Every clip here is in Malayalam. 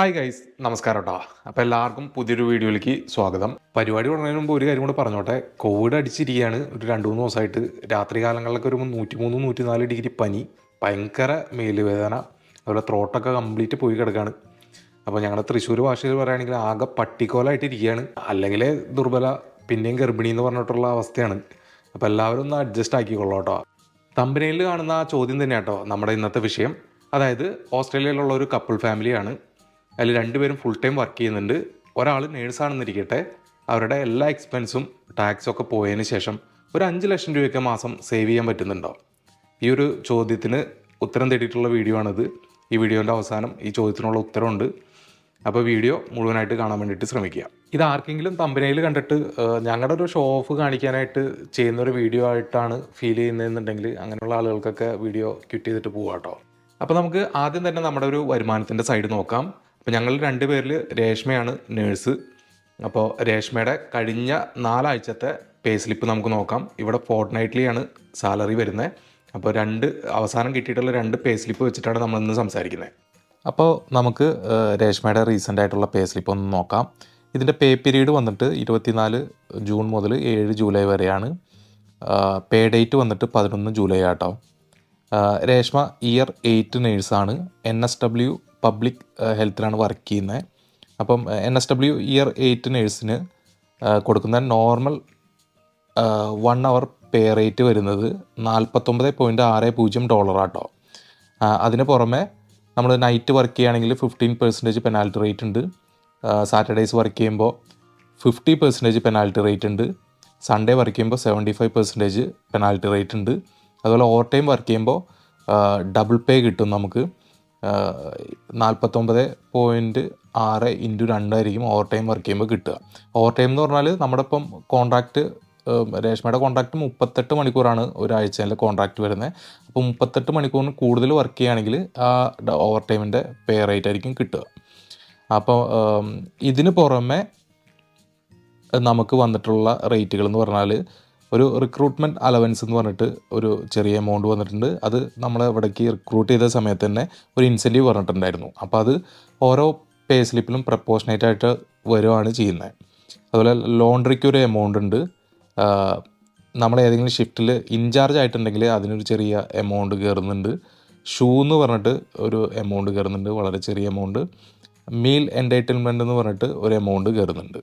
ഹായ് ഗൈസ് നമസ്കാരം കേട്ടോ അപ്പോൾ എല്ലാവർക്കും പുതിയൊരു വീഡിയോയിലേക്ക് സ്വാഗതം. പരിപാടി തുടങ്ങുന്നതിന് മുമ്പ് ഒരു കാര്യം കൂടെ പറഞ്ഞോട്ടെ. കോവിഡ് അടിച്ചിരിക്കുകയാണ്. ഒരു രണ്ട് മൂന്ന് ദിവസമായിട്ട്. രാത്രി കാലങ്ങളിലൊക്കെ ഒരു നൂറ്റി മൂന്ന് നൂറ്റി നാല് ഡിഗ്രി പനി. ഭയങ്കര മേലുവേദന. അതുപോലെ ത്രോട്ടൊക്കെ കംപ്ലീറ്റ് പോയി കിടക്കുകയാണ്. അപ്പോൾ ഞങ്ങളുടെ തൃശ്ശൂർ ഭാഷയിൽ പറയുകയാണെങ്കിൽ ആകെ പട്ടിക്കോലായിട്ട് ഇരിക്കുകയാണ്. അല്ലെങ്കിൽ ദുർബല പിന്നെയും ഗർഭിണി എന്ന് പറഞ്ഞിട്ടുള്ള അവസ്ഥയാണ്. അപ്പോൾ എല്ലാവരും ഒന്ന് അഡ്ജസ്റ്റ് ആക്കിക്കൊള്ളാം കേട്ടോ തമ്പനയിൽ കാണുന്ന ആ ചോദ്യം തന്നെ കേട്ടോ നമ്മുടെ ഇന്നത്തെ വിഷയം. അതായത് ഓസ്ട്രേലിയയിലുള്ള ഒരു കപ്പിൾ ഫാമിലിയാണ് അതിൽ രണ്ടുപേരും ഫുൾ ടൈം വർക്ക് ചെയ്യുന്നുണ്ട്. ഒരാൾ നേഴ്സാണെന്നിരിക്കട്ടെ അവരുടെ എല്ലാ എക്സ്പെൻസും ടാക്സും ഒക്കെ പോയതിന് ശേഷം ഒരു അഞ്ച് ലക്ഷം രൂപയൊക്കെ മാസം സേവ് ചെയ്യാൻ പറ്റുന്നുണ്ടോ? ഈ ഒരു ചോദ്യത്തിന് ഉത്തരം തേടിയിട്ടുള്ള വീഡിയോ ആണിത്. ഈ വീഡിയോന്റെ അവസാനം ഈ ചോദ്യത്തിനുള്ള ഉത്തരമുണ്ട് അപ്പോൾ വീഡിയോ മുഴുവനായിട്ട് കാണാൻ വേണ്ടിയിട്ട് ശ്രമിക്കുക. ഇത് ആർക്കെങ്കിലും തമ്പനയിൽ കണ്ടിട്ട് ഞങ്ങളുടെ ഒരു ഷോ ഓഫ് കാണിക്കാനായിട്ട് ചെയ്യുന്നൊരു വീഡിയോ ആയിട്ടാണ് ഫീൽ ചെയ്യുന്നതെന്നുണ്ടെങ്കിൽ അങ്ങനെയുള്ള ആളുകൾക്കൊക്കെ വീഡിയോ ക്വിറ്റ് ചെയ്തിട്ട് പോകാം കേട്ടോ അപ്പോൾ നമുക്ക് ആദ്യം തന്നെ നമ്മുടെ ഒരു വരുമാനത്തിന്റെ സൈഡ് നോക്കാം. അപ്പോൾ ഞങ്ങൾ രണ്ടുപേരിൽ രേഷ്മയാണ് നേഴ്സ്. അപ്പോൾ രേഷ്മയുടെ കഴിഞ്ഞ നാലാഴ്ചത്തെ പേ സ്ലിപ്പ് നമുക്ക് നോക്കാം. ഇവിടെ ഫോർട്ട് നൈറ്റ്ലിയാണ് സാലറി വരുന്നത് അപ്പോൾ രണ്ട് അവസാനം കിട്ടിയിട്ടുള്ള രണ്ട് പേ സ്ലിപ്പ് വെച്ചിട്ടാണ് നമ്മൾ ഇന്ന് സംസാരിക്കുന്നത് അപ്പോൾ നമുക്ക് രേഷ്മയുടെ റീസെന്റ് ആയിട്ടുള്ള പേ സ്ലിപ്പ് ഒന്ന് നോക്കാം. ഇതിന്റെ പേ പീരീഡ് വന്നിട്ട് ഇരുപത്തിനാല് ജൂൺ മുതൽ ഏഴ് ജൂലൈ വരെയാണ്. പേ ഡേറ്റ് വന്നിട്ട് പതിനൊന്ന് ജൂലൈ ആട്ടോ. രേഷ്മ ഇയർ എയ്റ്റ് നേഴ്സാണ്. എൻ എസ് ഡബ്ല്യു പബ്ലിക് ഹെൽത്തിലാണ് വർക്ക് ചെയ്യുന്നത് അപ്പം N S W year eight നേഴ്സിന് കൊടുക്കുന്ന normal one hour pay rate വരുന്നത് നാൽപ്പത്തൊമ്പത് പോയിന്റ് ആറ് പൂജ്യം ഡോളറാട്ടോ. അതിന് പുറമെ നമ്മൾ നൈറ്റ് വർക്ക് ചെയ്യുകയാണെങ്കിൽ ഫിഫ്റ്റീൻ പെർസെന്റേജ് പെനാൽറ്റി റേറ്റ് ഉണ്ട്. സാറ്റർഡേയ്സ് വർക്ക് ചെയ്യുമ്പോൾ ഫിഫ്റ്റി പെർസെന്റേജ് പെനാൽറ്റി റേറ്റ് ഉണ്ട്. സൺഡേ വർക്ക് ചെയ്യുമ്പോൾ seventy five percentage penalty rate ഉണ്ട്. അതുപോലെ ഓവർ ടൈം വർക്ക് ചെയ്യുമ്പോൾ ഡബിൾ പേ കിട്ടും നമുക്ക്. നാൽപ്പത്തൊമ്പത് പോയിന്റ് ആറ് ഇന്റു രണ്ടായിരിക്കും ഓവർ ടൈം വർക്ക് ചെയ്യുമ്പോൾ കിട്ടുക. ഓവർ ടൈം എന്ന് പറഞ്ഞാൽ നമ്മുടെ ഇപ്പം കോൺട്രാക്റ്റ് രേഷ്മയുടെ കോൺട്രാക്റ്റ് മുപ്പത്തെട്ട് മണിക്കൂറാണ് ഒരാഴ്ചയിലെ കോൺട്രാക്റ്റ് വരുന്നത് അപ്പോൾ മുപ്പത്തെട്ട് മണിക്കൂറിന് കൂടുതൽ വർക്ക് ചെയ്യുകയാണെങ്കിൽ ആ ഓവർ ടൈമിന്റെ പേ റേറ്റ് ആയിരിക്കും കിട്ടുക. അപ്പോൾ ഇതിന് പുറമെ നമുക്ക് വന്നിട്ടുള്ള റേറ്റുകൾ എന്ന് പറഞ്ഞാൽ ഒരു റിക്രൂട്ട്മെന്റ് അലവൻസ് എന്ന് പറഞ്ഞിട്ട് ഒരു ചെറിയ എമൗണ്ട് വന്നിട്ടുണ്ട്. അത് നമ്മൾ ഇവിടേക്ക് റിക്രൂട്ട് ചെയ്ത സമയത്ത് തന്നെ ഒരു ഇൻസെന്റീവ് പറഞ്ഞിട്ടുണ്ടായിരുന്നു അപ്പോൾ അത് ഓരോ പേ സ്ലിപ്പിലും പ്രപ്പോഷനേറ്റ് ആയിട്ട് വരുവാണ് ചെയ്യുന്നത് അതുപോലെ ലോണ്ടറിക്ക് ഒരു എമൗണ്ട് ഉണ്ട്. നമ്മൾ ഏതെങ്കിലും ഷിഫ്റ്റിൽ ഇൻചാർജ് ആയിട്ടുണ്ടെങ്കിൽ അതിനൊരു ചെറിയ എമൗണ്ട് കയറുന്നുണ്ട് ഷൂ എന്ന് പറഞ്ഞിട്ട് ഒരു എമൗണ്ട് കയറുന്നുണ്ട് വളരെ ചെറിയ എമൗണ്ട് മീൽ എന്റർടൈൻമെന്റ് എന്ന് പറഞ്ഞിട്ട് ഒരു എമൗണ്ട് കയറുന്നുണ്ട്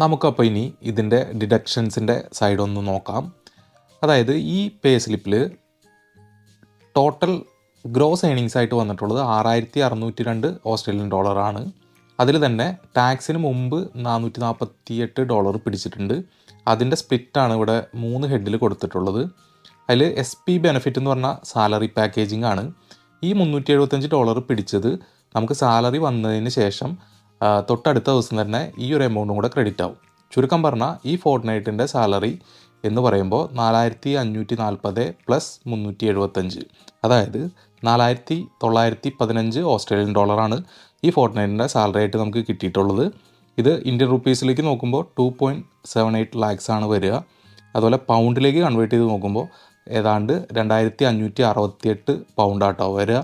നമുക്കപ്പോൾ ഇനി ഇതിന്റെ ഡിഡക്ഷൻസിന്റെ സൈഡ് ഒന്ന് നോക്കാം. അതായത് ഈ പേ സ്ലിപ്പിൽ ടോട്ടൽ ഗ്രോസ് ഏണിങ്സ് ആയിട്ട് വന്നിട്ടുള്ളത് ആറായിരത്തി അറുന്നൂറ്റി രണ്ട് ഓസ്ട്രേലിയൻ ഡോളറാണ് അതിൽ തന്നെ ടാക്സിന് മുമ്പ് നാനൂറ്റി നാൽപ്പത്തി എട്ട് ഡോളർ പിടിച്ചിട്ടുണ്ട് അതിന്റെ സ്പ്ലിറ്റാണ് ഇവിടെ മൂന്ന് ഹെഡിൽ കൊടുത്തിട്ടുള്ളത്. അതിൽ എസ് പി ബെനിഫിറ്റ് എന്ന് പറഞ്ഞാൽ സാലറി പാക്കേജിംഗ് ആണ്. ഈ മുന്നൂറ്റി എഴുപത്തഞ്ച് ഡോളർ പിടിച്ചത് നമുക്ക് സാലറി വന്നതിന് ശേഷം തൊട്ടടുത്ത ദിവസം തന്നെ ഈ ഒരു എമൗണ്ടും കൂടെ ക്രെഡിറ്റ് ആവും. ചുരുക്കം പറഞ്ഞാൽ ഈ ഫോർട്ട് നൈറ്റിന്റെ സാലറി എന്ന് പറയുമ്പോൾ നാലായിരത്തി അഞ്ഞൂറ്റി നാൽപ്പത് പ്ലസ് മുന്നൂറ്റി എഴുപത്തഞ്ച് അതായത് നാലായിരത്തി തൊള്ളായിരത്തി പതിനഞ്ച് ഓസ്ട്രേലിയൻ ഡോളറാണ് ഈ ഫോർട്ട് നൈറ്റിന്റെ സാലറി ആയിട്ട് നമുക്ക് കിട്ടിയിട്ടുള്ളത്. ഇത് ഇന്ത്യൻ റുപ്പീസിലേക്ക് നോക്കുമ്പോൾ two point seven eight lakhs ആണ് വരിക. അതുപോലെ പൗണ്ടിലേക്ക് കൺവേർട്ട് ചെയ്ത് നോക്കുമ്പോൾ ഏതാണ്ട് രണ്ടായിരത്തി അഞ്ഞൂറ്റി അറുപത്തിയെട്ട് പൗണ്ടാട്ടോ വരിക.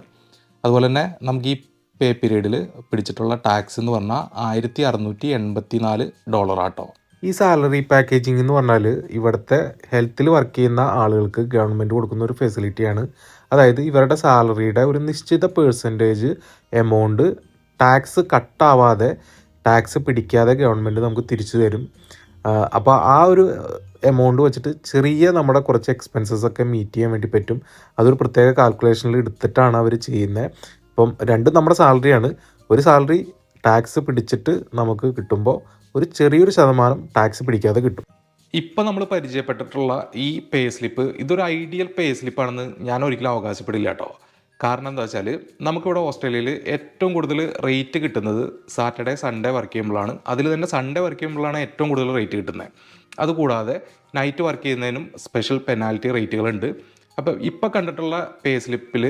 അതുപോലെ തന്നെ നമുക്ക് ഈ പേ പീരീഡിൽ പിടിച്ചിട്ടുള്ള ടാക്സ് എന്ന് പറഞ്ഞാൽ ആയിരത്തി അറുന്നൂറ്റി എൺപത്തി നാല് ഡോളറാട്ടോ ഈ സാലറി പാക്കേജിംഗ് എന്ന് പറഞ്ഞാൽ ഇവിടുത്തെ ഹെൽത്തിൽ വർക്ക് ചെയ്യുന്ന ആളുകൾക്ക് ഗവൺമെന്റ് കൊടുക്കുന്ന ഒരു ഫെസിലിറ്റിയാണ് അതായത് ഇവരുടെ സാലറിയുടെ ഒരു നിശ്ചിത പേഴ്സന്റേജ് എമൗണ്ട് ടാക്സ് കട്ടാവാതെ ടാക്സ് പിടിക്കാതെ ഗവൺമെന്റ് നമുക്ക് തിരിച്ചു തരും. അപ്പോൾ ആ ഒരു എമൗണ്ട് വെച്ചിട്ട് ചെറിയ നമ്മുടെ കുറച്ച് എക്സ്പെൻസസ് ഒക്കെ മീറ്റ് ചെയ്യാൻ വേണ്ടി പറ്റും. അതൊരു പ്രത്യേക കാൽക്കുലേഷനിൽ എടുത്തിട്ടാണ് അവർ ചെയ്യുന്നത്. ഇപ്പം രണ്ടും നമ്മുടെ സാലറിയാണ് ഒരു സാലറി ടാക്സ് പിടിച്ചിട്ട് നമുക്ക് കിട്ടുമ്പോൾ ഒരു ചെറിയൊരു ശതമാനം ടാക്സ് പിടിക്കാതെ കിട്ടും. ഇപ്പം നമ്മൾ പരിചയപ്പെട്ടിട്ടുള്ള ഈ പേ സ്ലിപ്പ് ഇതൊരു ഐഡിയൽ പേ സ്ലിപ്പാണെന്ന് ഞാൻ ഒരിക്കലും അവകാശപ്പെടില്ല കേട്ടോ കാരണം എന്താ വെച്ചാൽ നമുക്കിവിടെ ഓസ്ട്രേലിയയിൽ ഏറ്റവും കൂടുതൽ റേറ്റ് കിട്ടുന്നത് സാറ്റർഡേ സൺഡേ വർക്ക് ചെയ്യുമ്പോഴാണ് അതിൽ തന്നെ സൺഡേ വർക്ക് ചെയ്യുമ്പോഴാണ് ഏറ്റവും കൂടുതൽ റേറ്റ് കിട്ടുന്നത് അതുകൂടാതെ നൈറ്റ് വർക്ക് ചെയ്യുന്നതിനും സ്പെഷ്യൽ പെനാൽറ്റി റേറ്റുകളുണ്ട് അപ്പോൾ ഇപ്പോൾ കണ്ടിട്ടുള്ള പേ സ്ലിപ്പിൽ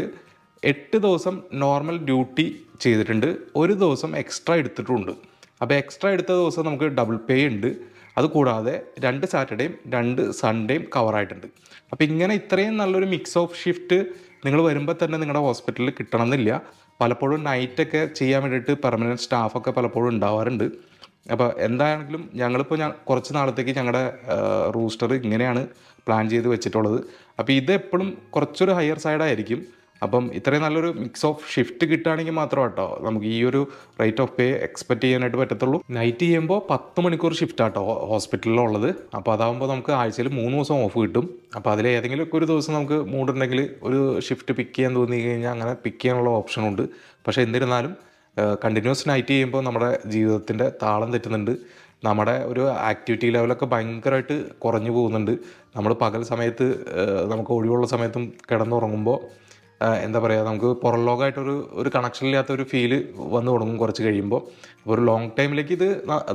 എട്ട് ദിവസം നോർമൽ ഡ്യൂട്ടി ചെയ്തിട്ടുണ്ട്. ഒരു ദിവസം എക്സ്ട്രാ എടുത്തിട്ടുണ്ട്. അപ്പോൾ എക്സ്ട്രാ എടുത്ത ദിവസം നമുക്ക് ഡബിൾ പേ ഉണ്ട്. അതുകൂടാതെ രണ്ട് സാറ്റർഡേയും രണ്ട് സൺഡേയും കവറായിട്ടുണ്ട് അപ്പോൾ ഇങ്ങനെ ഇത്രയും നല്ലൊരു മിക്സ് ഓഫ് ഷിഫ്റ്റ് നിങ്ങൾ വരുമ്പോൾ തന്നെ നിങ്ങളുടെ ഹോസ്പിറ്റലിൽ കിട്ടണമെന്നില്ല. പലപ്പോഴും നൈറ്റൊക്കെ ചെയ്യാൻ വേണ്ടിയിട്ട് പെർമനന്റ് സ്റ്റാഫൊക്കെ പലപ്പോഴും ഉണ്ടാവാറുണ്ട്. അപ്പോൾ എന്താണെങ്കിലും ഞങ്ങളിപ്പോൾ ഞാൻ കുറച്ച് നാളത്തേക്ക് ഞങ്ങളുടെ റൂസ്റ്റർ ഇങ്ങനെയാണ് പ്ലാൻ ചെയ്ത് വെച്ചിട്ടുള്ളത്. അപ്പോൾ ഇത് എപ്പോഴും കുറച്ചൊരു ഹയർ സൈഡായിരിക്കും അപ്പം ഇത്രയും നല്ലൊരു മിക്സ് ഓഫ് ഷിഫ്റ്റ് കിട്ടുകയാണെങ്കിൽ മാത്രം കേട്ടോ നമുക്ക് ഈ ഒരു റേറ്റ് ഓഫ് പേ എക്സ്പെക്ട് ചെയ്യാനായിട്ട് പറ്റത്തുള്ളൂ. നൈറ്റ് ചെയ്യുമ്പോൾ പത്ത് മണിക്കൂർ ഷിഫ്റ്റ് ആട്ടോ ഹോസ്പിറ്റലിലുള്ളത്. അപ്പോൾ അതാകുമ്പോൾ നമുക്ക് ആഴ്ചയിൽ മൂന്ന് ദിവസം ഓഫ് കിട്ടും. അപ്പോൾ അതിൽ ഏതെങ്കിലും ഒരു ദിവസം നമുക്ക് മൂടുണ്ടെങ്കിൽ ഒരു ഷിഫ്റ്റ് പിക്ക് ചെയ്യാൻ തോന്നി കഴിഞ്ഞാൽ അങ്ങനെ പിക്ക് ചെയ്യാനുള്ള ഓപ്ഷനുണ്ട് പക്ഷേ എന്നിരുന്നാലും കണ്ടിന്യൂസ് നൈറ്റ് ചെയ്യുമ്പോൾ നമ്മുടെ ജീവിതത്തിന്റെ താളം തെറ്റുന്നുണ്ട്. നമ്മുടെ ഒരു ആക്ടിവിറ്റി ലെവലൊക്കെ ഭയങ്കരമായിട്ട് കുറഞ്ഞു പോകുന്നുണ്ട്. നമ്മൾ പകൽ സമയത്ത് നമുക്ക് ഒഴിവുള്ള സമയത്തും കിടന്നുറങ്ങുമ്പോൾ എന്താ പറയുക നമുക്ക് പുറം ലോകമായിട്ടൊരു ഒരു കണക്ഷൻ ഇല്ലാത്ത ഒരു ഫീൽ വന്നു തുടങ്ങും കുറച്ച് കഴിയുമ്പോൾ. അപ്പോൾ ഒരു ലോങ് ടൈമിലേക്ക് ഇത്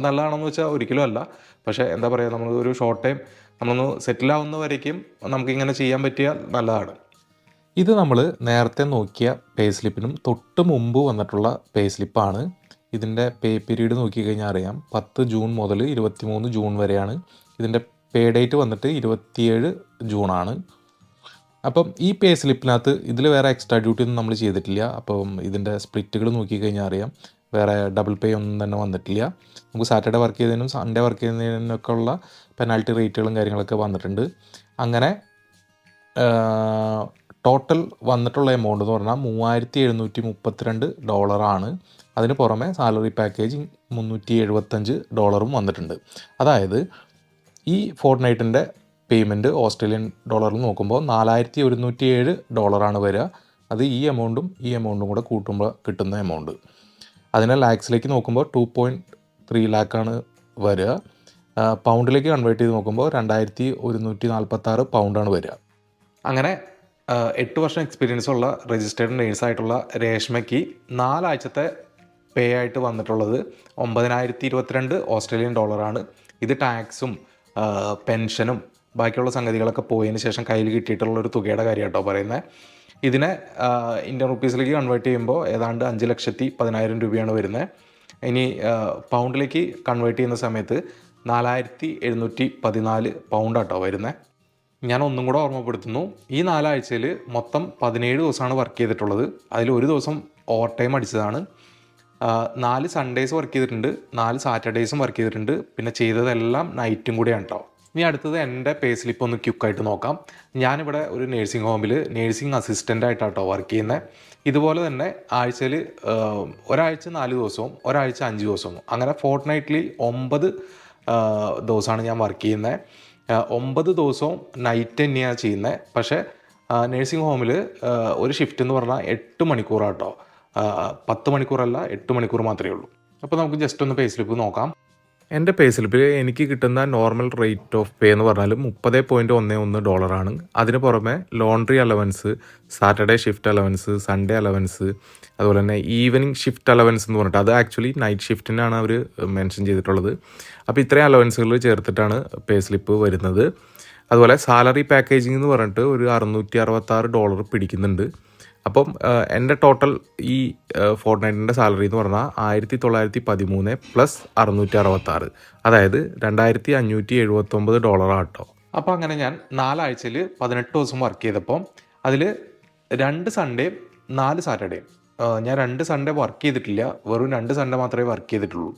നല്ലതാണെന്ന് വെച്ചാൽ ഒരിക്കലും അല്ല. പക്ഷേ എന്താ പറയുക നമ്മൾ ഒരു ഷോർട്ട് ടൈം നമ്മളൊന്ന് സെറ്റിൽ ആവുന്ന നമുക്കിങ്ങനെ ചെയ്യാൻ പറ്റിയാൽ നല്ലതാണ്. ഇത് നമ്മൾ നേരത്തെ നോക്കിയ പേ സ്ലിപ്പിനും തൊട്ട് മുമ്പ് വന്നിട്ടുള്ള പേ സ്ലിപ്പാണ് ഇതിന്റെ പേ പീരീഡ് നോക്കിക്കഴിഞ്ഞാൽ അറിയാം പത്ത് ജൂൺ മുതൽ ഇരുപത്തിമൂന്ന് ജൂൺ വരെയാണ്. ഇതിന്റെ പേ ഡേറ്റ് വന്നിട്ട് ഇരുപത്തിയേഴ് ജൂണാണ് അപ്പം ഈ പേ സ്ലിപ്പിനകത്ത് ഇതിൽ വേറെ എക്സ്ട്രാ ഡ്യൂട്ടി ഒന്നും നമ്മൾ ചെയ്തിട്ടില്ല. അപ്പം ഇതിന്റെ സ്പ്ലിറ്റുകൾ നോക്കിക്കഴിഞ്ഞാൽ അറിയാം. വേറെ ഡബിൾ പേ ഒന്നും തന്നെ വന്നിട്ടില്ല. നമുക്ക് സാറ്റർഡേ വർക്ക് ചെയ്തതിനും സൺഡേ വർക്ക് ചെയ്യുന്നതിനൊക്കെ ഉള്ള പെനാൽറ്റി റേറ്റുകളും കാര്യങ്ങളൊക്കെ വന്നിട്ടുണ്ട്. അങ്ങനെ ടോട്ടൽ വന്നിട്ടുള്ള എമൗണ്ട് എന്ന് പറഞ്ഞാൽ മൂവായിരത്തി എഴുന്നൂറ്റി മുപ്പത്തിരണ്ട് ഡോളറാണ് അതിന് പുറമെ സാലറി പാക്കേജ് മുന്നൂറ്റി എഴുപത്തഞ്ച് ഡോളറും വന്നിട്ടുണ്ട്. അതായത് ഈ ഫോർട്ട് നൈറ്റിന്റെ പേയ്മെന്റ് ഓസ്ട്രേലിയൻ ഡോളറിൽ നോക്കുമ്പോൾ നാലായിരത്തി ഒരുന്നൂറ്റി ഏഴ് ഡോളറാണ് വരിക. അത് ഈ എമൗണ്ടും ഈ എമൗണ്ടും കൂടെ കൂട്ടുമ്പോൾ കിട്ടുന്ന എമൗണ്ട്. അതിനെ ലാക്സിലേക്ക് നോക്കുമ്പോൾ ടു പോയിന്റ് ത്രീ ലാക്കാണ് വരിക. പൗണ്ടിലേക്ക് കൺവേർട്ട് ചെയ്ത് നോക്കുമ്പോൾ രണ്ടായിരത്തി ഒരുന്നൂറ്റി നാൽപ്പത്താറ് പൗണ്ടാണ് വരിക. അങ്ങനെ എട്ട് വർഷം എക്സ്പീരിയൻസ് ഉള്ള രജിസ്റ്റേർഡ് നേഴ്സായിട്ടുള്ള രേഷ്മയ്ക്ക് നാലാഴ്ചത്തെ പേ ആയിട്ട് വന്നിട്ടുള്ളത് ഒമ്പതിനായിരത്തി ഇരുപത്തിരണ്ട് ഓസ്ട്രേലിയൻ ഡോളറാണ് ഇത് ടാക്സും പെൻഷനും ബാക്കിയുള്ള സംഗതികളൊക്കെ പോയതിന് ശേഷം കയ്യിൽ കിട്ടിയിട്ടുള്ള ഒരു തുകയുടെ കാര്യം കേട്ടോ പറയുന്നത് ഇതിനെ ഇന്ത്യൻ റുപ്പീസിലേക്ക് കൺവേർട്ട് ചെയ്യുമ്പോൾ ഏതാണ്ട് അഞ്ച് ലക്ഷത്തി പതിനായിരം രൂപയാണ് വരുന്നത് ഇനി പൗണ്ടിലേക്ക് കൺവേർട്ട് ചെയ്യുന്ന സമയത്ത് നാലായിരത്തി എഴുന്നൂറ്റി പതിനാല് പൗണ്ടാട്ടോ വരുന്നത് ഞാൻ ഒന്നും കൂടെ ഓർമ്മപ്പെടുത്തുന്നു. ഈ നാലാഴ്ചയിൽ മൊത്തം പതിനേഴ് ദിവസമാണ് വർക്ക് ചെയ്തിട്ടുള്ളത്. അതിൽ ഒരു ദിവസം ഓവർ ടൈം അടിച്ചതാണ് നാല് സൺഡേസ് വർക്ക് ചെയ്തിട്ടുണ്ട്. നാല് സാറ്റർഡേയ്സും വർക്ക് ചെയ്തിട്ടുണ്ട്. പിന്നെ ചെയ്തതെല്ലാം നൈറ്റും കൂടിയാണ് കേട്ടോ ഇനി അടുത്തത് എന്റെ പേ സ്ലിപ്പ് ഒന്ന് ക്യുക്കായിട്ട് നോക്കാം. ഞാനിവിടെ ഒരു നേഴ്സിംഗ് ഹോമിൽ നേഴ്സിംഗ് അസിസ്റ്റന്റ് ആയിട്ടാട്ടോ വർക്ക് ചെയ്യുന്നത് ഇതുപോലെ തന്നെ ആഴ്ചയിൽ ഒരാഴ്ച നാല് ദിവസവും ഒരാഴ്ച അഞ്ച് ദിവസവും. അങ്ങനെ ഫോർട്ട് നൈറ്റ്ലി ഒമ്പത് ദിവസമാണ് ഞാൻ വർക്ക് ചെയ്യുന്നത് ഒമ്പത് ദിവസവും നൈറ്റ് തന്നെയാണ് ചെയ്യുന്നത് പക്ഷേ നേഴ്സിംഗ് ഹോമിൽ ഒരു ഷിഫ്റ്റ് എന്ന് പറഞ്ഞാൽ എട്ട് മണിക്കൂറാട്ടോ. പത്ത് മണിക്കൂറല്ല എട്ട് മണിക്കൂർ മാത്രമേ ഉള്ളൂ. അപ്പോൾ നമുക്ക് ജസ്റ്റ് ഒന്ന് പേ സ്ലിപ്പ് നോക്കാം. എന്റെ പേ സ്ലിപ്പിൽ എനിക്ക് കിട്ടുന്ന നോർമൽ റേറ്റ് ഓഫ് പേ എന്ന് പറഞ്ഞാൽ മുപ്പത് പോയിന്റ് ഒന്ന് ഒന്ന് ഡോളറാണ് അതിന് പുറമെ laundry allowance Saturday shift allowance Sunday allowance അതുപോലെ തന്നെ ഈവനിങ് ഷിഫ്റ്റ് അലവൻസ് എന്ന് പറഞ്ഞിട്ട് അത് ആക്ച്വലി നൈറ്റ് ഷിഫ്റ്റിനാണ് അവർ മെൻഷൻ ചെയ്തിട്ടുള്ളത്. അപ്പോൾ ഇത്രയും അലവൻസുകൾ ചേർത്തിട്ടാണ് പേ സ്ലിപ്പ് വരുന്നത്. അതുപോലെ സാലറി പാക്കേജിംഗ് എന്ന് പറഞ്ഞിട്ട് ഒരു അറുന്നൂറ്റി അറുപത്താറ് ഡോളർ പിടിക്കുന്നുണ്ട്. അപ്പം എന്റെ ടോട്ടൽ ഈ ഫോർട്ട് നൈറ്റിന്റെ സാലറി എന്ന് പറഞ്ഞാൽ ആയിരത്തി തൊള്ളായിരത്തി പതിമൂന്ന് പ്ലസ് അറുന്നൂറ്റി അറുപത്താറ് അതായത് രണ്ടായിരത്തി അഞ്ഞൂറ്റി എഴുപത്തൊമ്പത് ഡോളറാട്ടോ അപ്പോൾ അങ്ങനെ ഞാൻ നാലാഴ്ചയിൽ പതിനെട്ട് ദിവസം വർക്ക് ചെയ്തപ്പോൾ അതിൽ രണ്ട് സൺഡേയും നാല് സാറ്റർഡേയും ഞാൻ രണ്ട് സൺഡേ വർക്ക് ചെയ്തിട്ടില്ല. വെറും രണ്ട് സൺഡേ മാത്രമേ വർക്ക് ചെയ്തിട്ടുള്ളൂ.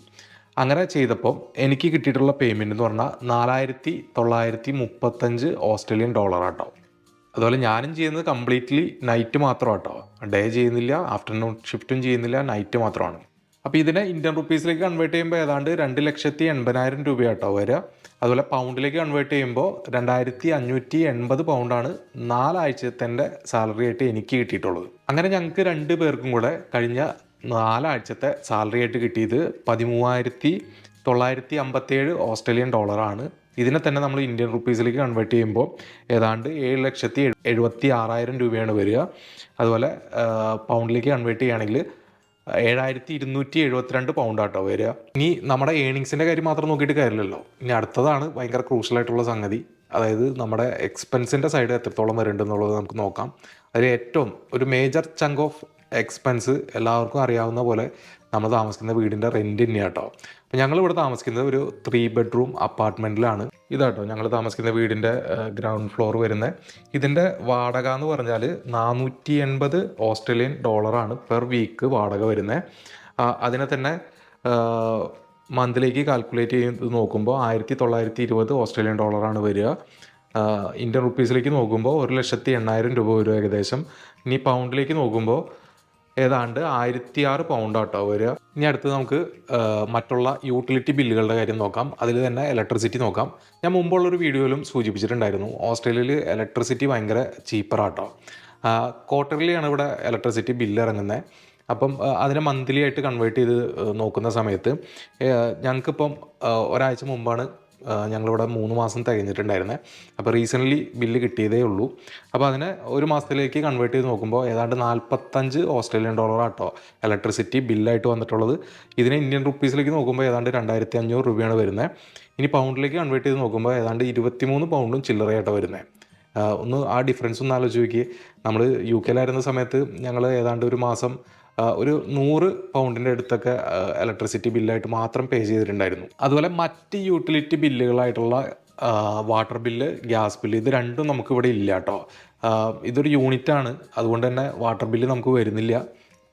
അങ്ങനെ ചെയ്തപ്പോൾ എനിക്ക് കിട്ടിയിട്ടുള്ള പേയ്മെന്റ് എന്ന് പറഞ്ഞാൽ നാലായിരത്തി തൊള്ളായിരത്തി മുപ്പത്തഞ്ച് ഓസ്ട്രേലിയൻ ഡോളർ ആട്ടോ. അതുപോലെ ഞാനും ചെയ്യുന്നത് കംപ്ലീറ്റ്ലി നൈറ്റ് മാത്രം ആട്ടോ ഡേ ചെയ്യുന്നില്ല ആഫ്റ്റർനൂൺ ഷിഫ്റ്റും ചെയ്യുന്നില്ല നൈറ്റ് മാത്രമാണ്. അപ്പോൾ ഇതിനെ ഇന്ത്യൻ റുപ്പീസിലേക്ക് കൺവേർട്ട് ചെയ്യുമ്പോൾ ഏതാണ്ട് രണ്ട് ലക്ഷത്തി എൺപതിനായിരം രൂപയാട്ടോ വരിക. അതുപോലെ പൗണ്ടിലേക്ക് കൺവേർട്ട് ചെയ്യുമ്പോൾ രണ്ടായിരത്തി അഞ്ഞൂറ്റി എൺപത് പൗണ്ടാണ് നാലാഴ്ചത്തെ സാലറി ആയിട്ട് എനിക്ക് കിട്ടിയിട്ടുള്ളത്. അങ്ങനെ ഞങ്ങൾക്ക് രണ്ട് പേർക്കും കൂടെ കഴിഞ്ഞ നാലാഴ്ചത്തെ സാലറി ആയിട്ട് കിട്ടിയത് പതിമൂവായിരത്തി തൊള്ളായിരത്തി അമ്പത്തേഴ് ഓസ്ട്രേലിയൻ ഡോളറാണ് ഇതിനെ തന്നെ നമ്മൾ ഇന്ത്യൻ റുപ്പീസിലേക്ക് കൺവേർട്ട് ചെയ്യുമ്പോൾ ഏതാണ്ട് ഏഴ് ലക്ഷത്തി എഴുപത്തി ആറായിരം രൂപയാണ് വരിക. അതുപോലെ പൗണ്ടിലേക്ക് കൺവേർട്ട് ചെയ്യുകയാണെങ്കിൽ ഏഴായിരത്തി ഇരുന്നൂറ്റി എഴുപത്തിരണ്ട് പൗണ്ടാട്ടോ വരിക. ഇനി നമ്മുടെ ഏണിങ്സിന്റെ കാര്യം മാത്രം നോക്കിയിട്ട് കാര്യമില്ലല്ലോ. ഇനി അടുത്തതാണ് ഭയങ്കര ക്രൂഷ്യലായിട്ടുള്ള സംഗതി. അതായത് നമ്മുടെ എക്സ്പെൻസിന്റെ സൈഡ് എത്രത്തോളം വരുന്നുണ്ടെന്നുള്ളത് നമുക്ക് നോക്കാം. അതിൽ ഏറ്റവും ഒരു മേജർ ചങ്ക് ഓഫ് എക്സ്പെൻസ് എല്ലാവർക്കും അറിയാവുന്ന പോലെ നമ്മൾ താമസിക്കുന്ന വീടിന്റെ റെന്റ് തന്നെയാണ് കേട്ടോ അപ്പോൾ ഞങ്ങളിവിടെ താമസിക്കുന്നത് ഒരു ത്രീ ബെഡ്റൂം അപ്പാർട്ട്മെന്റിലാണ് ഇതാട്ടോ ഞങ്ങൾ താമസിക്കുന്ന വീടിന്റെ ഗ്രൗണ്ട് ഫ്ലോർ വരുന്നത്. ഇതിന്റെ വാടക എന്ന് പറഞ്ഞാൽ നാനൂറ്റി എൺപത് ഓസ്ട്രേലിയൻ ഡോളറാണ് പെർ വീക്ക് വാടക വരുന്നത്. അതിനെ തന്നെ മന്തിലേക്ക് കാൽക്കുലേറ്റ് ചെയ്ത് നോക്കുമ്പോൾ ആയിരത്തി തൊള്ളായിരത്തി ഇരുപത് ഓസ്ട്രേലിയൻ ഡോളറാണ് വരിക. ഇന്ത്യൻ റുപ്പീസിലേക്ക് നോക്കുമ്പോൾ ഒരു ലക്ഷത്തി എണ്ണായിരം രൂപ വരും ഏകദേശം. ഇനി പൗണ്ടിലേക്ക് നോക്കുമ്പോൾ ഏതാണ്ട് ആയിരത്തി ആറ് പൗണ്ട് ആട്ടോ വരിക. ഇനി അടുത്ത് നമുക്ക് മറ്റുള്ള യൂട്ടിലിറ്റി ബില്ലുകളുടെ കാര്യം നോക്കാം. അതിൽ തന്നെ ഇലക്ട്രിസിറ്റി നോക്കാം. ഞാൻ മുമ്പുള്ളൊരു വീഡിയോയിലും സൂചിപ്പിച്ചിട്ടുണ്ടായിരുന്നു. ഓസ്ട്രേലിയയിൽ ഇലക്ട്രിസിറ്റി ഭയങ്കര ചീപ്പറാട്ടോ ക്വാർട്ടർലിയാണ് ഇവിടെ ഇലക്ട്രിസിറ്റി ബില്ല് ഇറങ്ങുന്നത് അപ്പം അതിനെ മന്ത്ലി ആയിട്ട് കൺവേർട്ട് ചെയ്ത് നോക്കുന്ന സമയത്ത് ഞങ്ങൾക്കിപ്പം ഒരാഴ്ച മുമ്പാണ് ഞങ്ങളിവിടെ മൂന്ന് മാസം തികഞ്ഞിട്ടുണ്ടായിരുന്നത് അപ്പോൾ റീസെന്റ്ലി ബില്ല് കിട്ടിയതേ ഉള്ളൂ. അപ്പോൾ അതിനെ ഒരു മാസത്തിലേക്ക് കൺവേർട്ട് ചെയ്ത് നോക്കുമ്പോൾ ഏതാണ്ട് നാൽപ്പത്തഞ്ച് ഓസ്ട്രേലിയൻ ഡോളർ ആട്ടോ ഇലക്ട്രിസിറ്റി ബില്ലായിട്ട് വന്നിട്ടുള്ളത്. ഇതിനെ ഇന്ത്യൻ റുപ്പീസിലേക്ക് നോക്കുമ്പോൾ ഏതാണ്ട് രണ്ടായിരത്തി അഞ്ഞൂറ് രൂപയാണ് വരുന്നത് ഇനി പൗണ്ടിലേക്ക് കൺവേർട്ട് ചെയ്ത് നോക്കുമ്പോൾ ഏതാണ്ട് ഇരുപത്തിമൂന്ന് പൗണ്ടും ചില്ലറയായിട്ടോ വരുന്നത് ഒന്ന് ആ ഡിഫറൻസ് ഒന്ന് ആലോചിച്ച് നോക്കി നമ്മൾ യു കെയിലായിരുന്ന സമയത്ത് ഞങ്ങൾ ഏതാണ്ട് ഒരു മാസം ഒരു നൂറ് പൗണ്ടിന്റെ അടുത്തൊക്കെ ഇലക്ട്രിസിറ്റി ബില്ലായിട്ട് മാത്രം പേ ചെയ്തിട്ടുണ്ടായിരുന്നു. അതുപോലെ മറ്റ് യൂട്ടിലിറ്റി ബില്ലുകളായിട്ടുള്ള വാട്ടർ ബില്ല് ഗ്യാസ് ബില്ല് ഇത് രണ്ടും നമുക്കിവിടെ ഇല്ല കേട്ടോ. ഇതൊരു യൂണിറ്റാണ് അതുകൊണ്ട് തന്നെ വാട്ടർ ബില്ല് നമുക്ക് വരുന്നില്ല.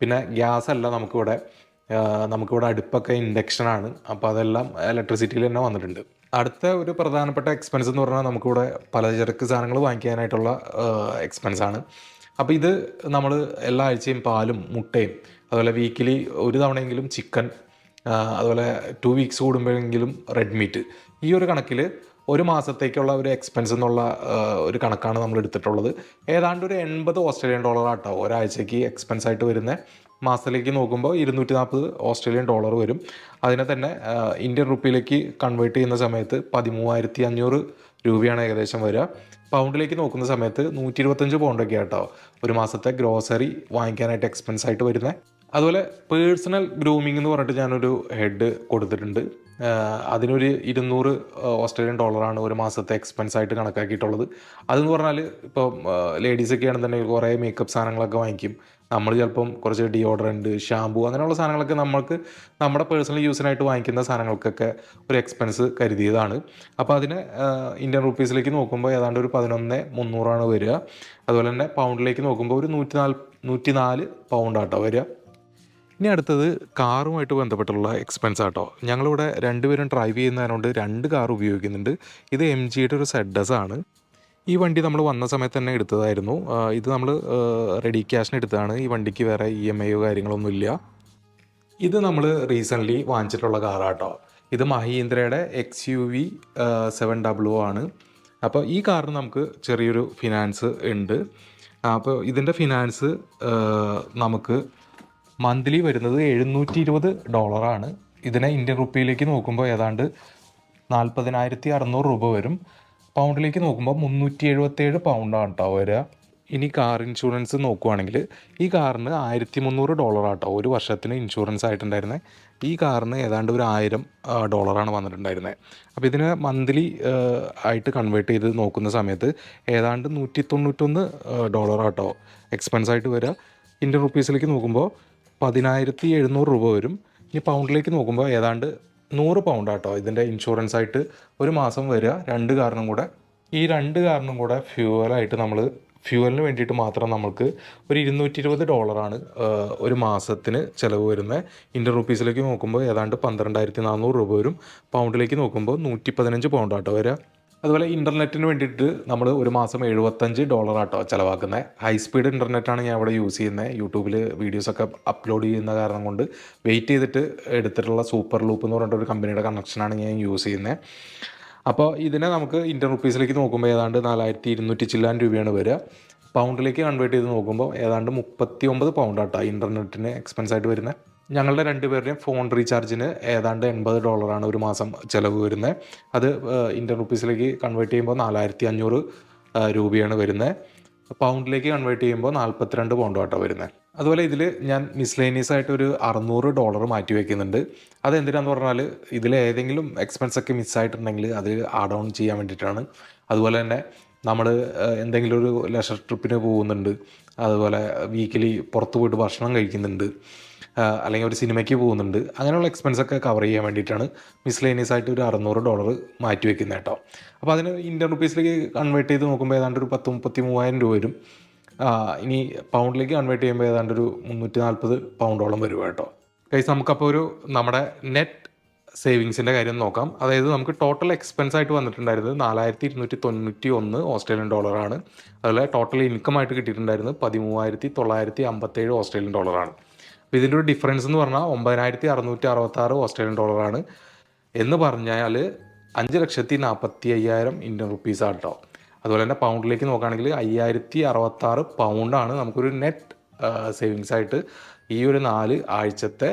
പിന്നെ ഗ്യാസ് അല്ല നമുക്കിവിടെ നമുക്കിവിടെ അടുപ്പൊക്കെ ഇൻഡക്ഷനാണ് അപ്പോൾ അതെല്ലാം ഇലക്ട്രിസിറ്റിയിൽ തന്നെ വന്നിട്ടുണ്ട്. അടുത്ത ഒരു പ്രധാനപ്പെട്ട എക്സ്പെൻസ് എന്ന് പറഞ്ഞാൽ നമുക്കിവിടെ പലചരക്ക് സാധനങ്ങൾ വാങ്ങിക്കാനായിട്ടുള്ള എക്സ്പെൻസാണ് അപ്പോൾ ഇത് നമ്മൾ എല്ലാ ആഴ്ചയും പാലും മുട്ടയും അതുപോലെ വീക്കിലി ഒരു തവണയെങ്കിലും ചിക്കൻ അതുപോലെ ടു വീക്സ് കൂടുമ്പോഴെങ്കിലും റെഡ് മീറ്റ് ഈ ഒരു കണക്കിൽ ഒരു മാസത്തേക്കുള്ള ഒരു എക്സ്പെൻസ് എന്നുള്ള ഒരു കണക്കാണ് നമ്മൾ എടുത്തിട്ടുള്ളത്. ഏതാണ്ട് ഒരു എൺപത് ഓസ്ട്രേലിയൻ ഡോളർ ആട്ടോ ഒരാഴ്ചയ്ക്ക് എക്സ്പെൻസ് ആയിട്ട് വരുന്ന. മാസത്തിലേക്ക് നോക്കുമ്പോൾ ഇരുന്നൂറ്റി നാൽപ്പത് ഓസ്ട്രേലിയൻ ഡോളർ വരും. അതിനെ തന്നെ ഇന്ത്യൻ റുപ്പിയിലേക്ക് കൺവേർട്ട് ചെയ്യുന്ന സമയത്ത് പതിമൂവായിരത്തി അഞ്ഞൂറ് രൂപയാണ് ഏകദേശം വരിക. പൗണ്ടിലേക്ക് നോക്കുന്ന സമയത്ത് നൂറ്റി ഇരുപത്തഞ്ച് പൗണ്ടൊക്കെ ആട്ടോ ഒരു മാസത്തെ ഗ്രോസറി വാങ്ങിക്കാനായിട്ട് എക്സ്പെൻസ് ആയിട്ട് വരുന്നത് അതുപോലെ പേഴ്സണൽ ഗ്രൂമിംഗ് എന്ന് പറഞ്ഞിട്ട് ഞാനൊരു ഹെഡ് കൊടുത്തിട്ടുണ്ട്. അതിനൊരു ഇരുന്നൂറ് ഓസ്ട്രേലിയൻ ഡോളറാണ് ഒരു മാസത്തെ എക്സ്പെൻസ് ആയിട്ട് കണക്കാക്കിയിട്ടുള്ളത്. അതെന്ന് പറഞ്ഞാൽ ഇപ്പോൾ ലേഡീസൊക്കെ ആണെന്നുണ്ടെങ്കിൽ കുറേ മേക്കപ്പ് സാധനങ്ങളൊക്കെ വാങ്ങിക്കും. നമ്മൾ ചിലപ്പം കുറച്ച് ഡിയോഡറന്റ് ഷാമ്പു അങ്ങനെയുള്ള സാധനങ്ങളൊക്കെ നമ്മൾക്ക് നമ്മുടെ പേഴ്സണൽ യൂസിനായിട്ട് വാങ്ങിക്കുന്ന സാധനങ്ങൾക്കൊക്കെ ഒരു എക്സ്പെൻസ് കരുതിയതാണ്. അപ്പോൾ അതിന് ഇന്ത്യൻ റുപ്പീസിലേക്ക് നോക്കുമ്പോൾ ഏതാണ്ട് ഒരു പതിനൊന്ന് മുന്നൂറാണ് വരിക. അതുപോലെ തന്നെ പൗണ്ടിലേക്ക് നോക്കുമ്പോൾ ഒരു നൂറ്റി നാല് നൂറ്റി നാല് പൗണ്ടാട്ടോ വരിക. ഇനി അടുത്തത് കാറുമായിട്ട് ബന്ധപ്പെട്ടുള്ള എക്സ്പെൻസ് ആട്ടോ. ഞങ്ങളിവിടെ രണ്ടുപേരും ഡ്രൈവ് ചെയ്യുന്നതിനോണ്ട് രണ്ട് കാർ ഉപയോഗിക്കുന്നുണ്ട്. ഇത് എം ജിയുടെ ഒരു സെഡസ് ആണ്. ഈ വണ്ടി നമ്മൾ വന്ന സമയത്ത് തന്നെ എടുത്തതായിരുന്നു. ഇത് നമ്മൾ റെഡി ക്യാഷിന് എടുത്തതാണ്. ഈ വണ്ടിക്ക് വേറെ ഇ എം ഐയോ കാര്യങ്ങളൊന്നുമില്ല ഇത് നമ്മൾ റീസെന്റ്ലി വാങ്ങിച്ചിട്ടുള്ള കാറാട്ടോ ഇത് മഹീന്ദ്രയുടെ X U V seven W ആണ്. അപ്പോൾ ഈ കാറിന് നമുക്ക് ചെറിയൊരു ഫിനാൻസ് ഉണ്ട്. അപ്പോൾ ഇതിന്റെ ഫിനാൻസ് നമുക്ക് മന്ത്ലി വരുന്നത് എഴുന്നൂറ്റി ഇരുപത് ഡോളറാണ് ഇതിനെ ഇന്ത്യൻ റുപ്പിയിലേക്ക് നോക്കുമ്പോൾ ഏതാണ്ട് നാൽപ്പതിനായിരത്തി അറുന്നൂറ് രൂപ വരും. പൗണ്ടിലേക്ക് നോക്കുമ്പോൾ മുന്നൂറ്റി എഴുപത്തേഴ് പൗണ്ടാണ് കേട്ടോ വരിക ഇനി കാർ ഇൻഷുറൻസ് നോക്കുവാണെങ്കിൽ ഈ കാറിന് ആയിരത്തി മുന്നൂറ് ഡോളർ ആട്ടോ. ഒരു വർഷത്തിന് ഇൻഷുറൻസ് ആയിട്ടുണ്ടായിരുന്നത് ഈ കാറിന് ഏതാണ്ട് ഒരു ആയിരം ഡോളറാണ് വന്നിട്ടുണ്ടായിരുന്നത് അപ്പോൾ ഇതിന് മന്ത്ലി ആയിട്ട് കൺവേർട്ട് ചെയ്ത് നോക്കുന്ന സമയത്ത് ഏതാണ്ട് നൂറ്റി തൊണ്ണൂറ്റൊന്ന് ഡോളർ ആട്ടോ എക്സ്പെൻസ് ആയിട്ട് വരിക ഇന്ത്യൻ റുപ്പീസിലേക്ക് നോക്കുമ്പോൾ പതിനായിരത്തി എഴുന്നൂറ് രൂപ വരും. ഇനി പൗണ്ടിലേക്ക് നോക്കുമ്പോൾ ഏതാണ്ട് നൂറ് പൗണ്ട് ആട്ടോ ഇതിന്റെ ഇൻഷുറൻസ് ആയിട്ട് ഒരു മാസം വരിക. രണ്ട് കാരണം കൂടെ. ഈ രണ്ട് കാരണം കൂടെ ഫ്യൂവലായിട്ട് നമ്മൾ ഫ്യൂവലിന് വേണ്ടിയിട്ട് മാത്രം നമുക്ക് ഒരു ഇരുന്നൂറ്റി ഇരുപത് ഡോളറാണ് ഒരു മാസത്തിന് ചിലവ് വരുന്നത്. ഇന്ത്യൻ റുപ്പീസിലേക്ക് നോക്കുമ്പോൾ ഏതാണ്ട് പന്ത്രണ്ടായിരത്തി നാനൂറ് രൂപ വരും. പൗണ്ടിലേക്ക് നോക്കുമ്പോൾ നൂറ്റി പതിനഞ്ച് പൗണ്ട് ആട്ടോ വരിക. അതുപോലെ ഇന്റർനെറ്റിന് വേണ്ടിയിട്ട് നമ്മൾ ഒരു മാസം എഴുപത്തഞ്ച് ഡോളർ ആട്ടോ ചിലവാക്കുന്നത് ഹൈ സ്പീഡ് ഇന്റർനെറ്റാണ് ഞാൻ ഇവിടെ യൂസ് ചെയ്യുന്നത് യൂട്യൂബിൽ വീഡിയോസൊക്കെ അപ്ലോഡ് ചെയ്യുന്ന കാരണം കൊണ്ട് വെയിറ്റ് ചെയ്തിട്ട് എടുത്തിട്ടുള്ള സൂപ്പർ ലൂപ്പ് എന്ന് പറഞ്ഞിട്ട് ഒരു കമ്പനിയുടെ കണക്ഷനാണ് ഞാൻ യൂസ് ചെയ്യുന്നത് അപ്പോൾ ഇതിനെ നമുക്ക് ഇന്ത്യൻ റുപ്പീസിലേക്ക് നോക്കുമ്പോൾ ഏതാണ്ട് നാലായിരത്തി ഇരുന്നൂറ്റി ചില്ലാൻ രൂപയാണ് വരിക പൗണ്ടിലേക്ക് കൺവേർട്ട് ചെയ്ത് നോക്കുമ്പോൾ ഏതാണ്ട് മുപ്പത്തി ഒമ്പത് പൗണ്ട് ആട്ടോ ഇന്റർനെറ്റിന് എക്സ്പെൻസ് ആയിട്ട് വരുന്നത് ഞങ്ങളുടെ രണ്ടുപേരുടെയും ഫോൺ റീചാർജിന് ഏതാണ്ട് എൺപത് ഡോളറാണ് ഒരു മാസം ചിലവ് വരുന്നത് അത് ഇന്ത്യൻ റുപ്പീസിലേക്ക് കൺവേർട്ട് ചെയ്യുമ്പോൾ നാലായിരത്തി അഞ്ഞൂറ് രൂപയാണ് വരുന്നത് പൗണ്ടിലേക്ക് കൺവേർട്ട് ചെയ്യുമ്പോൾ നാൽപ്പത്തിരണ്ട് പൗണ്ട് ആട്ടോ വരുന്നത് അതുപോലെ ഇതിൽ ഞാൻ മിസ്ലേനിയസ് ആയിട്ട് ഒരു അറുന്നൂറ് ഡോളർ മാറ്റി വെക്കുന്നുണ്ട്. അത് എന്തിനാന്ന് പറഞ്ഞാൽ ഇതിൽ ഏതെങ്കിലും എക്സ്പെൻസ് ഒക്കെ മിസ്സായിട്ടുണ്ടെങ്കിൽ അത് ആഡ് ഓൺ ചെയ്യാൻ വേണ്ടിയിട്ടാണ്. അതുപോലെ തന്നെ നമ്മൾ എന്തെങ്കിലും ഒരു ലെഷർ ട്രിപ്പിന് പോകുന്നുണ്ട്. അതുപോലെ വീക്കിലി പുറത്ത് പോയിട്ട് ഭക്ഷണം കഴിക്കുന്നുണ്ട്. അല്ലെങ്കിൽ ഒരു സിനിമയ്ക്ക് പോകുന്നുണ്ട്. അങ്ങനെയുള്ള എക്സ്പെൻസ് ഒക്കെ കവർ ചെയ്യാൻ വേണ്ടിയിട്ടാണ് മിസ്ലേനിയസ് ആയിട്ട് ഒരു അറുന്നൂറ് ഡോളർ മാറ്റി വെക്കുന്നത് കേട്ടോ. അപ്പോൾ അതിന് ഇന്ത്യൻ റുപ്പീസിലേക്ക് കൺവേർട്ട് ചെയ്ത് നോക്കുമ്പോൾ ഏതാണ്ട് ഒരു പത്ത് മുപ്പത്തി മൂവായിരം രൂപ വരും. ഇനി പൗണ്ടിലേക്ക് കൺവേർട്ട് ചെയ്യുമ്പോൾ ഏതാണ്ട് ഒരു മുന്നൂറ്റി നാൽപ്പത് പൗണ്ടോളം വരും കേട്ടോ. കൈസ് നമുക്കപ്പോൾ ഒരു നമ്മുടെ നെറ്റ് സേവിങ്സിന്റെ കാര്യം നോക്കാം. അതായത് നമുക്ക് ടോട്ടൽ എക്സ്പെൻസ് ആയിട്ട് വന്നിട്ടുണ്ടായിരുന്നത് നാലായിരത്തി ഇരുന്നൂറ്റി തൊണ്ണൂറ്റി ഒന്ന് ഓസ്ട്രേലിയൻ ഡോളറാണ് അതുപോലെ ടോട്ടൽ ഇൻകം ആയിട്ട് കിട്ടിയിട്ടുണ്ടായിരുന്നത് പതിമൂവായിരത്തി തൊള്ളായിരത്തി അമ്പത്തേഴ് ഓസ്ട്രേലിയൻ ഡോളറാണ് അപ്പോൾ ഇതിന്റെ ഒരു ഡിഫറൻസ് എന്ന് പറഞ്ഞാൽ ഒമ്പതിനായിരത്തി അറുന്നൂറ്റി അറുപത്താറ് ഓസ്ട്രേലിയൻ ഡോളറാണ്. എന്ന് പറഞ്ഞാൽ അഞ്ച് ലക്ഷത്തി നാൽപ്പത്തി അയ്യായിരം ഇന്ത്യൻ റുപ്പീസാണ് കേട്ടോ അതുപോലെ തന്നെ പൗണ്ടിലേക്ക് നോക്കുകയാണെങ്കിൽ അയ്യായിരത്തി അറുപത്താറ് പൗണ്ടാണ് നമുക്കൊരു നെറ്റ് സേവിങ്സ് ആയിട്ട് ഈ ഒരു നാല് ആഴ്ചത്തെ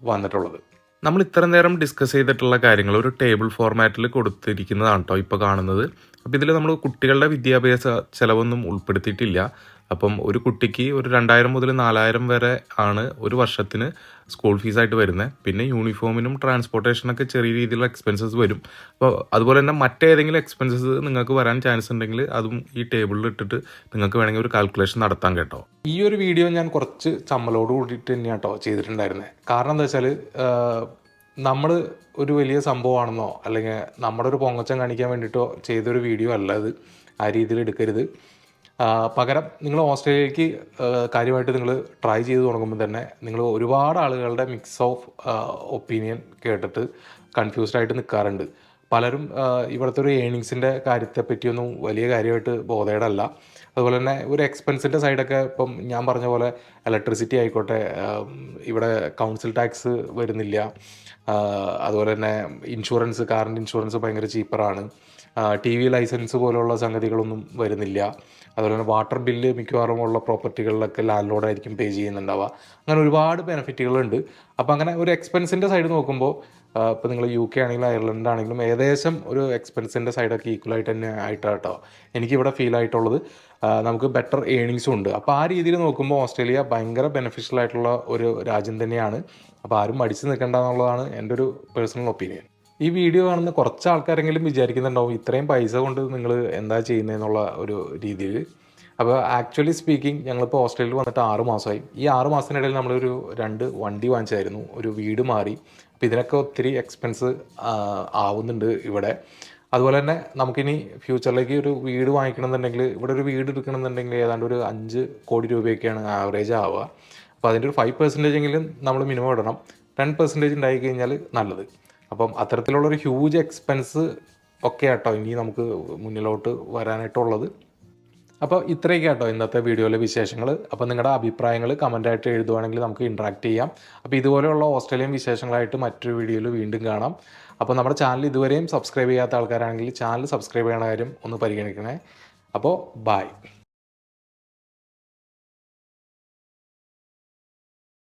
വന്നിട്ടുള്ളത്. നമ്മൾ ഇത്ര നേരം ഡിസ്കസ് ചെയ്തിട്ടുള്ള കാര്യങ്ങൾ ഒരു ടേബിൾ ഫോർമാറ്റിൽ കൊടുത്തിരിക്കുന്നതാണ് കേട്ടോ ഇപ്പോൾ കാണുന്നത്. അപ്പോൾ ഇതിൽ നമ്മൾ കുട്ടികളുടെ വിദ്യാഭ്യാസ ചിലവൊന്നും ഉൾപ്പെടുത്തിയിട്ടില്ല. അപ്പം ഒരു കുട്ടിക്ക് ഒരു രണ്ടായിരം മുതൽ നാലായിരം വരെ ആണ് ഒരു വർഷത്തിന് സ്കൂൾ ഫീസായിട്ട് വരുന്നത് പിന്നെ യൂണിഫോമിനും ട്രാൻസ്പോർട്ടേഷനൊക്കെ ചെറിയ രീതിയിലുള്ള എക്സ്പെൻസസ് വരും. അപ്പോൾ അതുപോലെ തന്നെ മറ്റേതെങ്കിലും എക്സ്പെൻസസ് നിങ്ങൾക്ക് വരാൻ ചാൻസ് ഉണ്ടെങ്കിൽ അതും ഈ ടേബിളിൽ ഇട്ടിട്ട് നിങ്ങൾക്ക് വേണമെങ്കിൽ ഒരു കാൽക്കുലേഷൻ നടത്താൻ കേട്ടോ. ഈ ഒരു വീഡിയോ ഞാൻ കുറച്ച് ചമ്മലോട് കൂടിയിട്ട് തന്നെയാണ് കേട്ടോ ചെയ്തിട്ടുണ്ടായിരുന്നത് കാരണം എന്താ വെച്ചാൽ നമ്മൾ ഒരു വലിയ സംഭവമാണെന്നോ അല്ലെങ്കിൽ നമ്മുടെ ഒരു പൊങ്ങച്ചം കാണിക്കാൻ വേണ്ടിയിട്ടോ ചെയ്തൊരു വീഡിയോ അല്ല അത്. ആ രീതിയിൽ എടുക്കരുത്. പകരം നിങ്ങൾ ഓസ്ട്രേലിയക്ക് കാര്യമായിട്ട് നിങ്ങൾ ട്രൈ ചെയ്ത് തുടങ്ങുമ്പോൾ തന്നെ നിങ്ങൾ ഒരുപാട് ആളുകളുടെ മിക്സ് ഓഫ് ഒപ്പീനിയൻ കേട്ടിട്ട് കൺഫ്യൂസ്ഡ് ആയിട്ട് നിൽക്കാറുണ്ട് പലരും ഇവിടുത്തെ ഒരു ഏണിങ്സിന്റെ കാര്യത്തെ പറ്റിയൊന്നും വലിയ കാര്യമായിട്ട് ബോധേടല്ല. അതുപോലെ തന്നെ ഒരു എക്സ്പെൻസിന്റെ സൈഡൊക്കെ ഇപ്പം ഞാൻ പറഞ്ഞ പോലെ ഇലക്ട്രിസിറ്റി ആയിക്കോട്ടെ ഇവിടെ കൗൺസിൽ ടാക്സ് വരുന്നില്ല. അതുപോലെ തന്നെ ഇൻഷുറൻസ് കാറിന്റെ ഇൻഷുറൻസ് ഭയങ്കര ചീപ്പറാണ് ടി വി ലൈസൻസ് പോലുള്ള സംഗതികളൊന്നും വരുന്നില്ല. അതുപോലെ തന്നെ വാട്ടർ ബില്ല് മിക്കവാറും ഉള്ള പ്രോപ്പർട്ടികളിലൊക്കെ ലാൻഡ് ലോഡായിരിക്കും പേ ചെയ്യുന്നുണ്ടാവുക. അങ്ങനെ ഒരുപാട് ബെനിഫിറ്റുകളുണ്ട് അപ്പോൾ അങ്ങനെ ഒരു എക്സ്പെൻസിന്റെ സൈഡ് നോക്കുമ്പോൾ ഇപ്പോൾ നിങ്ങൾ യു കെ ആണെങ്കിലും അയർലൻഡ് ആണെങ്കിലും ഏകദേശം ഒരു എക്സ്പെൻസിന്റെ സൈഡൊക്കെ ഈക്വലായിട്ട് തന്നെ ആയിട്ടാണ് കേട്ടോ എനിക്കിവിടെ ഫീൽ ആയിട്ടുള്ളത്. നമുക്ക് ബെറ്റർ ഏണിങ്സും ഉണ്ട്. അപ്പോൾ ആ രീതിയിൽ നോക്കുമ്പോൾ ഓസ്ട്രേലിയ ഭയങ്കര ബെനിഫിഷ്യൽ ആയിട്ടുള്ള ഒരു രാജ്യം തന്നെയാണ്. അപ്പോൾ ആരും മടിച്ച് നിൽക്കേണ്ട എന്നുള്ളതാണ് എന്റെ ഒരു പേഴ്സണൽ ഒപ്പീനിയൻ ഈ വീഡിയോ കാണുന്ന കുറച്ച് ആൾക്കാരെങ്കിലും വിചാരിക്കുന്നുണ്ടാവും ഇത്രയും പൈസ കൊണ്ട് നിങ്ങൾ എന്താ ചെയ്യുന്നതെന്നുള്ള ഒരു രീതിയിൽ. അപ്പോൾ ആക്ച്വലി സ്പീക്കിംഗ് ഞങ്ങളിപ്പോൾ ഓസ്ട്രേലിയയിൽ വന്നിട്ട് ആറ് മാസമായി. ഈ ആറ് മാസത്തിനിടയിൽ നമ്മളൊരു രണ്ട് വണ്ടി വാങ്ങിച്ചായിരുന്നു. ഒരു വീട് മാറി. അപ്പോൾ ഇതിനൊക്കെ ഒത്തിരി എക്സ്പെൻസ് ആവുന്നുണ്ട് ഇവിടെ. അതുപോലെ തന്നെ നമുക്കിനി ഫ്യൂച്ചറിലേക്ക് ഒരു വീട് വാങ്ങിക്കണമെന്നുണ്ടെങ്കിൽ ഇവിടെ ഒരു വീട് എടുക്കണമെന്നുണ്ടെങ്കിൽ ഏതാണ്ട് ഒരു അഞ്ച് കോടി രൂപയൊക്കെയാണ് ആവറേജ് ആവുക. അപ്പോൾ അതിന്റെ ഒരു ഫൈവ് പെർസെന്റേജ് എങ്കിലും നമ്മൾ മിനിമം ഇടണം. ടെൻ പെർസെന്റേജ് ഉണ്ടായി കഴിഞ്ഞാൽ നല്ലത്. അപ്പം അത്തരത്തിലുള്ളൊരു ഹ്യൂജ് എക്സ്പെൻസ് ഒക്കെ ആട്ടോ ഇനി നമുക്ക് മുന്നിലോട്ട് വരാനായിട്ടുള്ളത്. അപ്പോൾ ഇത്രയൊക്കെ കേട്ടോ ഇന്നത്തെ വീഡിയോയിലെ വിശേഷങ്ങൾ അപ്പോൾ നിങ്ങളുടെ അഭിപ്രായങ്ങൾ കമന്റായിട്ട് എഴുതുവാണെങ്കിൽ നമുക്ക് ഇൻട്രാക്ട് ചെയ്യാം. അപ്പോൾ ഇതുപോലെയുള്ള ഓസ്ട്രേലിയൻ വിശേഷങ്ങളായിട്ട് മറ്റൊരു വീഡിയോയിൽ വീണ്ടും കാണാം. അപ്പോൾ നമ്മുടെ ചാനൽ ഇതുവരെയും സബ്സ്ക്രൈബ് ചെയ്യാത്ത ആൾക്കാരാണെങ്കിൽ ചാനൽ സബ്സ്ക്രൈബ് ചെയ്യണ കാര്യം ഒന്ന് പരിഗണിക്കണേ. അപ്പോൾ ബായ്